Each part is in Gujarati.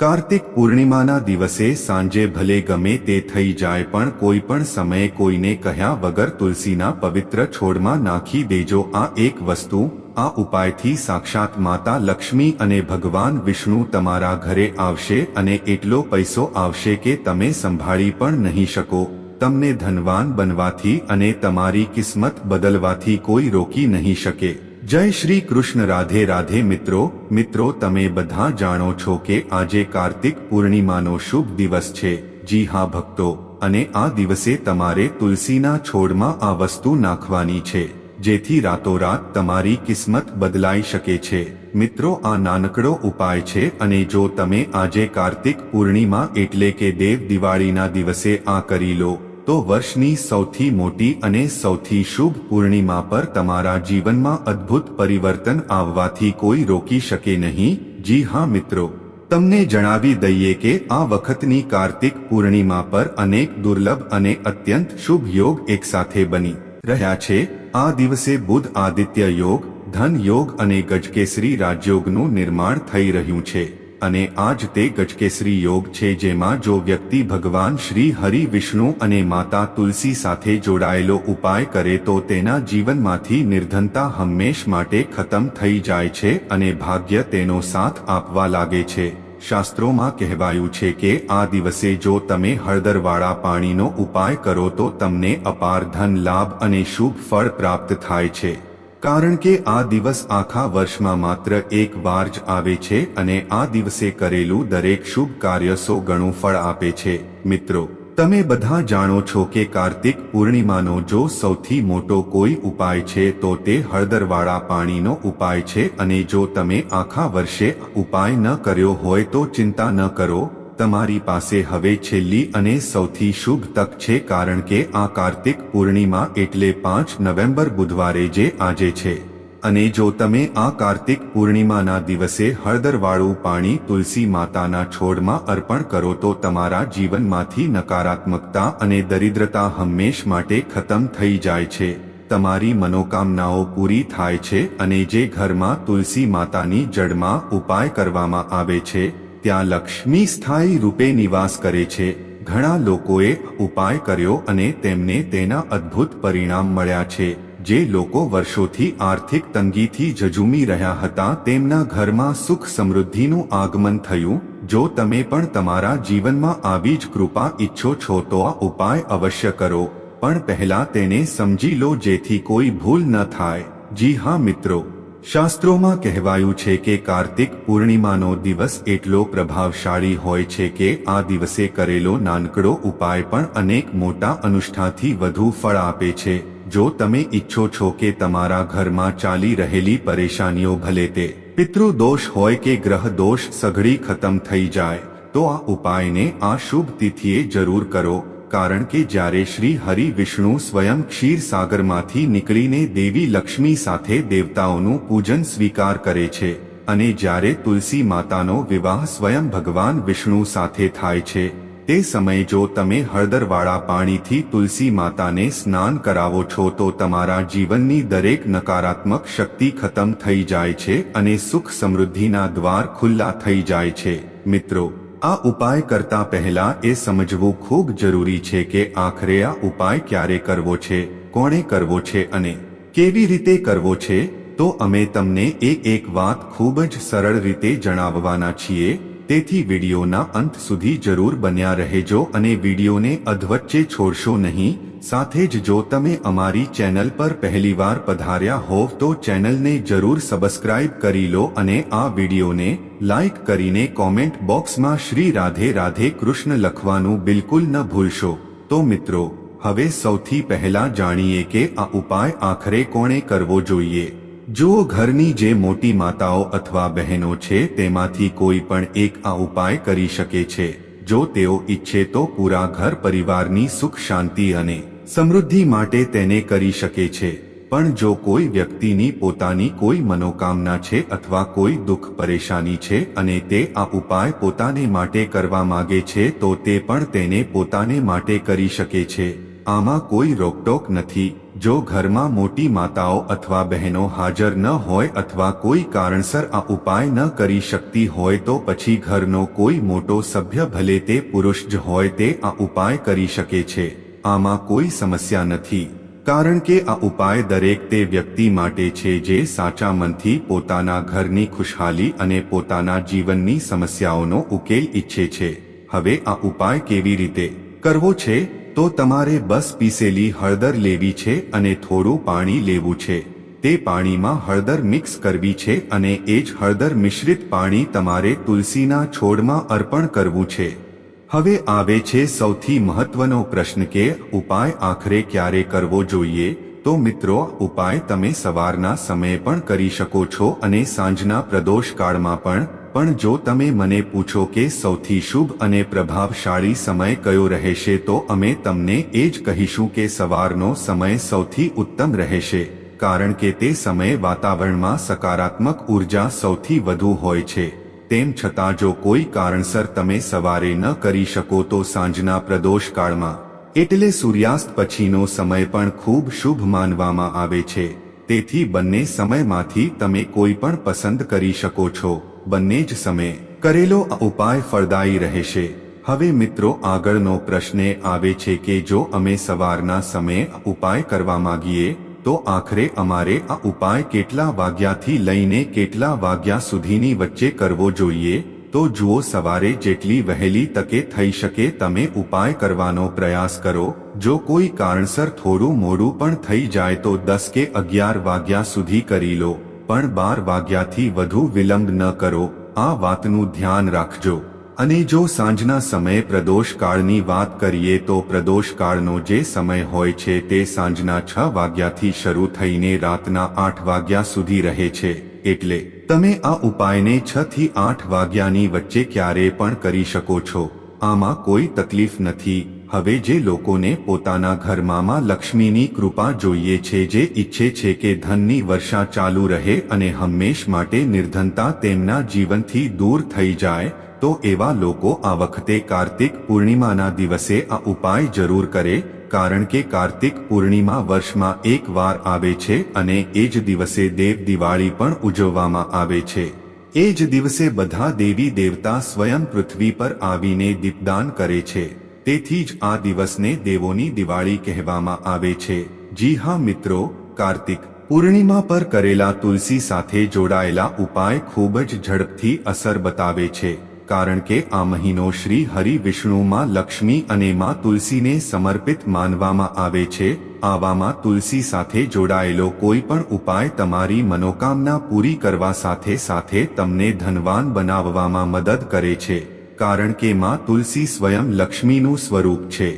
કાર્તિક પૂર્ણિમાના દિવસે સાંજે ભલે ગમે તે થઈ જાય પણ કોઈ પણ સમયે કોઈને કહ્યા વગર તુલસીના પવિત્ર છોડમાં નાખી દેજો. આ એક વસ્તુ, આ ઉપાયથી સાક્ષાત માતા લક્ષ્મી અને ભગવાન વિષ્ણુ તમારા ઘરે આવશે અને એટલો પૈસો આવશે કે તમે સંભાળી પણ નહીં શકો. તમને ધનવાન બનવાથી અને તમારી કિસ્મત બદલવાથી કોઈ રોકી નહીં શકે. જય શ્રી કૃષ્ણ, રાધે રાધે મિત્રો. મિત્રો, તમે બધા જાણો છો કે આજે કાર્તિક પૂર્ણિમાનો શુભ દિવસ છે. જી હા, ભક્તો. અને આ દિવસે તમારે તુલસીના છોડમાં આ વસ્તુ નાખવાની છે, જેથી રાતોરાત તમારી કિસ્મત બદલાઈ શકે છે. મિત્રો, આ નાનકડો ઉપાય છે અને જો તમે આજે કાર્તિક પૂર્ણિમા એટલે કે દેવ દિવાળીના દિવસે આ કરી લો તો વર્ષની સૌથી મોટી અને સૌથી શુભ પૂર્ણિમા પર તમારા જીવનમાં અદ્ભુત પરિવર્તન આવવાથી કોઈ રોકી શકે નહીં. જી હા મિત્રો. તમને જણાવી દઈએ કે આ વખતની કાર્તિક પૂર્ણિમા પર અનેક દુર્લભ અને અત્યંત શુભ યોગ એકસાથે બની રહ્યા છે. આ દિવસે બુધ આદિત્ય યોગ, ધન યોગ અને ગજકેસરી રાજયોગનું નિર્માણ થઈ રહ્યું છે. અને આજ તે ગજકેસરી યોગ છે જેમાં જો વ્યક્તિ ભગવાન શ્રી હરિ વિષ્ણુ અને માતા તુલસી સાથે જોડાયેલો ઉપાય કરે તો તેના જીવનમાંથી નિર્ધનતા હંમેશ માટે ખતમ થઈ જાય છે અને ભાગ્ય તેનો સાથ આપવા લાગે છે. શાસ્ત્રોમાં કહેવાયું છે કે આ દિવસે જો તમે હળદરવાળા પાણીનો ઉપાય કરો તો તમને અપાર ધન લાભ અને શુભ ફળ પ્રાપ્ત થાય છે. કારણ કે આ દિવસ આખા વર્ષમાં માત્ર એક વાર જ આવે છે અને આ દિવસે કરેલું દરેક શુભ કાર્ય સો ગણું ફળ આપે છે. મિત્રો, તમે બધા જાણો છો કે કાર્તિક પૂર્ણિમાનો જો સૌથી મોટો કોઈ ઉપાય છે તો તે હળદરવાળા પાણીનો ઉપાય છે અને જો તમે આખા વર્ષે ઉપાય ન કર્યો હોય તો ચિંતા ન કરો તમારી પાસે હવે છેલ્લી અને સૌથી શુભ તક છે કારણ કે આ કાર્તિક પૂર્ણિમા એટલે પાંચ નવેમ્બર બુધવારે જે આજે છે. અને જો તમે આ કાર્તિક પૂર્ણિમાના દિવસે હળદરવાળું પાણી તુલસી માતાના છોડમાં અર્પણ કરો તો તમારા જીવનમાંથી નકારાત્મકતા અને દરિદ્રતા હંમેશ માટે ખતમ થઈ જાય છે. તમારી મનોકામનાઓ પૂરી થાય છે અને જે ઘરમાં તુલસી માતાની જડમાં ઉપાય કરવામાં આવે છે ત્યાં લક્ષ્મી સ્થાયી રૂપે નિવાસ કરે છે. ઘણા લોકોએ ઉપાય કર્યો અને તેમને તેના અદ્ભુત પરિણામ મળ્યા છે. જે લોકો વર્ષોથી આર્થિક તંગીથી જજુમી રહ્યા હતા, તેમના ઘરમાં સુખ સમૃદ્ધિનું આગમન થયું. જો તમે પણ તમારા જીવનમાં આવી જ કૃપા ઈચ્છો છો તો આ ઉપાય અવશ્ય કરો. પણ પહેલા તેને સમજી લો જેથી કોઈ ભૂલ ન થાય. જી હા મિત્રો. શાસ્ત્રોમાં કહેવાયું છે કે કાર્તિક પૂર્ણિમાનો દિવસ એટલો પ્રભાવશાળી હોય છે કે આ દિવસે કરેલો નાનકડો ઉપાય પણ અનેક મોટા અનુષ્ઠાથી વધુ ફળ આપે છે. જો તમે ઈચ્છો છો કે તમારા ઘરમાં ચાલી રહેલી પરેશાનીઓ ભલે તે પિતૃદોષ હોય કે ગ્રહ દોષ સઘળી ખતમ થઈ જાય, તો આ ઉપાયને આ શુભ તિથિએ જરૂર કરો. કારણ કે જ્યારે શ્રી હરિ વિષ્ણુ સ્વયં ક્ષીરસાગરમાંથી નીકળીને દેવી લક્ષ્મી સાથે દેવતાઓનું પૂજન સ્વીકાર કરે છે અને જ્યારે તુલસી માતાનો વિવાહ સ્વયં ભગવાન વિષ્ણુ સાથે થાય છે, તે સમયે જો તમે હળદરવાળા પાણીથી તુલસી માતાને સ્નાન કરાવો છો તો તમારા જીવનની દરેક નકારાત્મક શક્તિ ખતમ થઈ જાય છે અને સુખ સમૃદ્ધિના દ્વાર ખુલ્લા થઈ જાય છે. મિત્રો આ ઉપાય કરતા પહેલા એ સમજવું ખૂબ જરૂરી છે કે આખરે આ ઉપાય ક્યારે કરવો છે, કોણે કરવો છે અને કેવી રીતે કરવો છે, તો અમે તમને એ એક વાત ખૂબ જ સરળ રીતે જણાવવાના છીએ, તેથી વિડીયોના અંત સુધી જરૂર બન્યા રહેજો અને વિડીયોને અધવચ્ચે છોડશો નહીં, સાથે જ જો તમે અમારી ચેનલ પર પહેલીવાર પધાર્યા હોવ તો ચેનલને જરૂર સબસ્ક્રાઇબ કરી લો અને આ વિડીયોને લાઇક કરીને કોમેન્ટ બોક્સમાં શ્રી રાધે રાધે કૃષ્ણ લખવાનું બિલકુલ ન ભૂલશો. તો મિત્રો, હવે સૌથી પહેલા જાણીએ કે આ ઉપાય આખરે કોણે કરવો જોઈએ. જો ઘરની જે મોટી માતાઓ અથવા બહેનો છે તેમાંથી કોઈ પણ એક આ ઉપાય કરી શકે છે. જો તેઓ ઈચ્છે તો પૂરા ઘર પરિવારની સુખ શાંતિ અને સમૃદ્ધિ માટે તેને કરી શકે છે. પણ જો કોઈ વ્યક્તિની પોતાની કોઈ મનોકામના છે અથવા કોઈ દુઃખ પરેશાની છે અને તે આ ઉપાય પોતાને માટે કરવા માગે છે, તો તે પણ તેને પોતાને માટે કરી શકે છે. આમાં કોઈ રોકટોક નથી. જો ઘરમાં મોટી માતાઓ અથવા બહેનો હાજર ન હોય અથવા કોઈ કારણસર આ ઉપાય ન કરી શકતી હોય, તો પછી ઘરનો કોઈ મોટો સભ્ય ભલે તે પુરુષ જ હોય, તે આ ઉપાય કરી શકે છે. આમાં કોઈ સમસ્યા નથી. કારણ કે આ ઉપાય દરેક તે વ્યક્તિ માટે છે જે સાચા મનથી પોતાના ઘરની ખુશહાલી અને પોતાના જીવનની સમસ્યાઓનો ઉકેલ ઈચ્છે છે. હવે આ ઉપાય કેવી રીતે કરવો છે? તો તમારે બસ પીસેલી હળદર લેવી છે અને થોડું પાણી લેવું છે. તે પાણીમાં હળદર મિક્સ કરવી છે અને એ જ હળદર મિશ્રિત પાણી તમારે તુલસીના છોડમાં અર્પણ કરવું છે. હવે આવે છે સૌથી મહત્વનો પ્રશ્ન કે, ઉપાય આખરે ક્યારે કરવો જોઈએ? તો મિત્રો, ઉપાય તમે સવારના સમયે પણ કરી શકો છો અને સાંજના પ્રદોષ કાળમાં પણ. પણ જો તમે મને પૂછો કે સૌથી શુભ અને પ્રભાવશાળી સમય કયો રહેશે, તો અમે તમને એ જ કહીશું કે સવારનો સમય સૌથી ઉત્તમ રહેશે, કારણ કે તે સમયે વાતાવરણમાં સકારાત્મક ઊર્જા સૌથી વધુ હોય છે. તેમ છતાં જો કોઈ કારણસર તમે સવારે ન કરી શકો તો સાંજના પ્રદોષ કાળમાં એટલે સૂર્યાસ્ત પછીનો સમય પણ ખૂબ શુભ માનવામાં આવે છે. તેથી બંને સમયમાંથી તમે કોઈ પણ પસંદ કરી શકો છો. બંને જ સમયે, કરેલો ઉપાય ફળદાયી રહેશે. હવે મિત્રો, આગળનો પ્રશ્ન આવે છે કે જો અમે સવારના સમયે ઉપાય કરવા માંગીએ તો આખરે અમારે આ ઉપાય કેટલા વાગ્યાથી લઈને કેટલા વાગ્યા સુધીની વચ્ચે કરવો જોઈએ? તો જુઓ સવારે જેટલી વહેલી તકે થઈ શકે તમે ઉપાય કરવાનો પ્રયાસ કરો. જો કોઈ કારણસર થોડું મોડું પણ થઈ જાય તો દસ કે અગિયાર વાગ્યા સુધી કરી લો. પણ બાર વાગ્યાથી વધુ વિલંબ ન કરો. આ વાતનું ધ્યાન રાખજો. અને જો સાંજના સમયે પ્રદોષકાળની વાત કરીએ તો પ્રદોષકાળનો જે સમય હોય છે તે સાંજના છ વાગ્યાથી શરૂ થઈને રાતના આઠ વાગ્યા સુધી રહે છે. એટલે, તમે આ ઉપાયને છ થી આઠ વાગ્યાની વચ્ચે ક્યારે પણ કરી શકો છો. આમાં કોઈ તકલીફ નથી. હવે જે લોકોને પોતાના ઘરમાં લક્ષ્મીની કૃપા જોઈએ છે, જે ઈચ્છે છે કે ધનની વર્ષા ચાલુ રહે અને હંમેશ માટે નિર્ધનતા તેમના જીવનથી દૂર થઈ જાય, તો એવા લોકો આ વખતે કાર્તિક પૂર્ણિમાના દિવસે આ ઉપાય જરૂર કરે, કારણ કે કાર્તિક પૂર્ણિમા વર્ષમાં એક વાર આવે છે અને એ જ દિવસે દેવ દિવાળી પણ ઉજવવામાં આવે છે. એ જ દિવસે બધા દેવી દેવતા સ્વયં પૃથ્વી પર આવીને દીપદાન કરે છે. તેથી જ આ દિવસને દેવોની દિવાળી કહેવામાં આવે છે. જી હા, મિત્રો, કાર્તિક પૂર્ણિમા પર કરેલા તુલસી સાથે જોડાયેલા ઉપાય ખૂબ જ ઝડપથી અસર બતાવે છે. કારણ કે આ મહિનો શ્રી હરિ વિષ્ણુમાં લક્ષ્મી અને માં તુલસીને સમર્પિત માનવામાં આવે છે. આવામાં તુલસી સાથે જોડાયેલો કોઈ પણ ઉપાય તમારી મનોકામના પૂરી કરવા સાથે સાથે તમને ધનવાન બનાવવામાં મદદ કરે છે. કારણ કે માં તુલસી સ્વયં લક્ષ્મીનું સ્વરૂપ છે.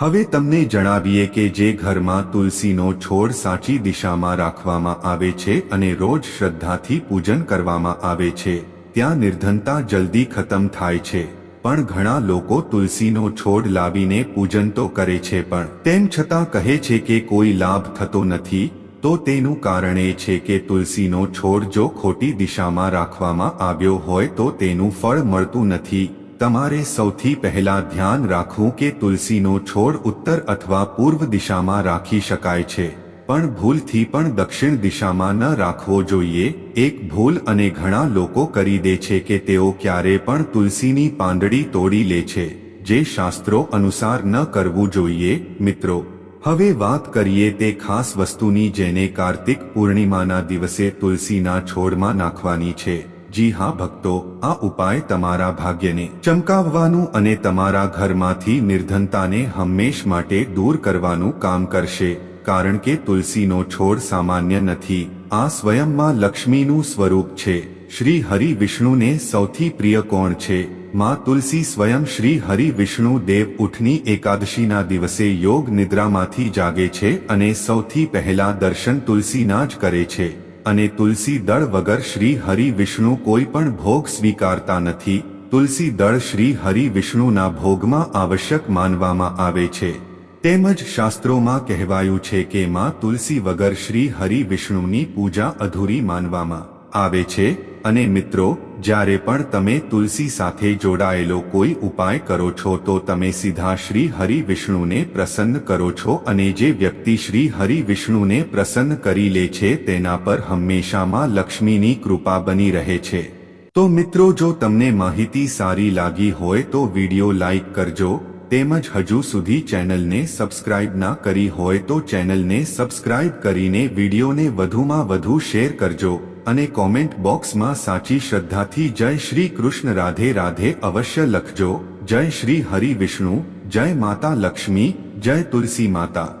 હવે તમને જણાવીએ કે જે ઘરમાં તુલસીનો છોડ સાચી દિશામાં રાખવામાં આવે છે અને રોજ શ્રદ્ધાથી પૂજન કરવામાં આવે છે, ત્યાં નિર્ધનતા જલ્દી ખતમ થાય છે. પણ ઘણા લોકો તુલસીનો છોડ લાવીને પૂજન તો કરે છે પણ, તેમ છતાં કહે છે કે કોઈ લાભ થતો નથી, તો તેનું કારણ એ છે કે તુલસીનો છોડ જો ખોટી દિશામાં રાખવામાં આવ્યો હોય તો તેનું ફળ મળતું નથી. તમારે સૌથી પહેલા ધ્યાન રાખવું કે તુલસીનો છોડ ઉત્તર અથવા પૂર્વ દિશામાં રાખી શકાય છે. પણ ભૂલથી પણ દક્ષિણ દિશામાં ન રાખવો જોઈએ. એક ભૂલ અને ઘણા લોકો કરી દે છે કે તેઓ ક્યારે પણ તુલસીની પાંદડી તોડી લે છે. જે શાસ્ત્રો અનુસાર ન કરવું જોઈએ, મિત્રો. હવે વાત કરીએ તે ખાસ વસ્તુની જેને કાર્તિક પૂર્ણિમાના દિવસે તુલસીના છોડમાં નાખવાની છે. જી હા ભક્તો, આ ઉપાય તમારા ભાગ્યને ચમકાવવાનું અને તમારા ઘરમાંથી નિર્ધનતાને હંમેશ માટે દૂર કરવાનું કામ કરશે, કારણ કે તુલસીનો છોડ સામાન્ય નથી, આ સ્વયંમાં લક્ષ્મીનું સ્વરૂપ છે, શ્રી હરિ વિષ્ણુને સૌથી પ્રિય કોણ છે? માં તુલસી સ્વયં શ્રી હરિ વિષ્ણુ દેવ ઉઠની એકાદશીના દિવસે યોગ નિદ્રામાંથી જાગે છે અને સૌથી પહેલા દર્શન તુલસીના જ કરે છે. અને તુલસી દળ વગર શ્રી હરિ વિષ્ણુ કોઈ પણ ભોગ સ્વીકારતા નથી. તુલસી દળ શ્રી હરિ વિષ્ણુના ભોગમાં આવશ્યક માનવામાં આવે છે. તેમજ શાસ્ત્રોમાં કહેવાયું છે કે માં તુલસી વગર શ્રી હરિ વિષ્ણુની પૂજા અધૂરી માનવામાં આવે છે. અને મિત્રો જ્યારે પણ તમે તુલસી સાથે જોડાયેલો કોઈ ઉપાય કરો છો તો તમે સીધા શ્રી હરિ વિષ્ણુને પ્રસન્ન કરો છો અને જે વ્યક્તિ શ્રી હરિ વિષ્ણુને પ્રસન્ન કરી લે છે તેના પર હંમેશામાં લક્ષ્મીની કૃપા બની રહે છે. તો મિત્રો જો તમને માહિતી સારી લાગી હોય તો વિડિયો લાઈક કરજો, તેમજ હજુ સુધી ચેનલને સબસ્ક્રાઇબ ના કરી હોય તો ચેનલને સબસ્ક્રાઇબ કરીને વિડીયોને વધુમાં વધુ શેર કરજો. અને કોમેન્ટ બોક્સમાં સાચી શ્રદ્ધાથી જય શ્રી કૃષ્ણ, રાધે રાધે અવશ્ય લખજો. જય શ્રી હરિ વિષ્ણુ, જય માતા લક્ષ્મી, જય તુલસી માતા.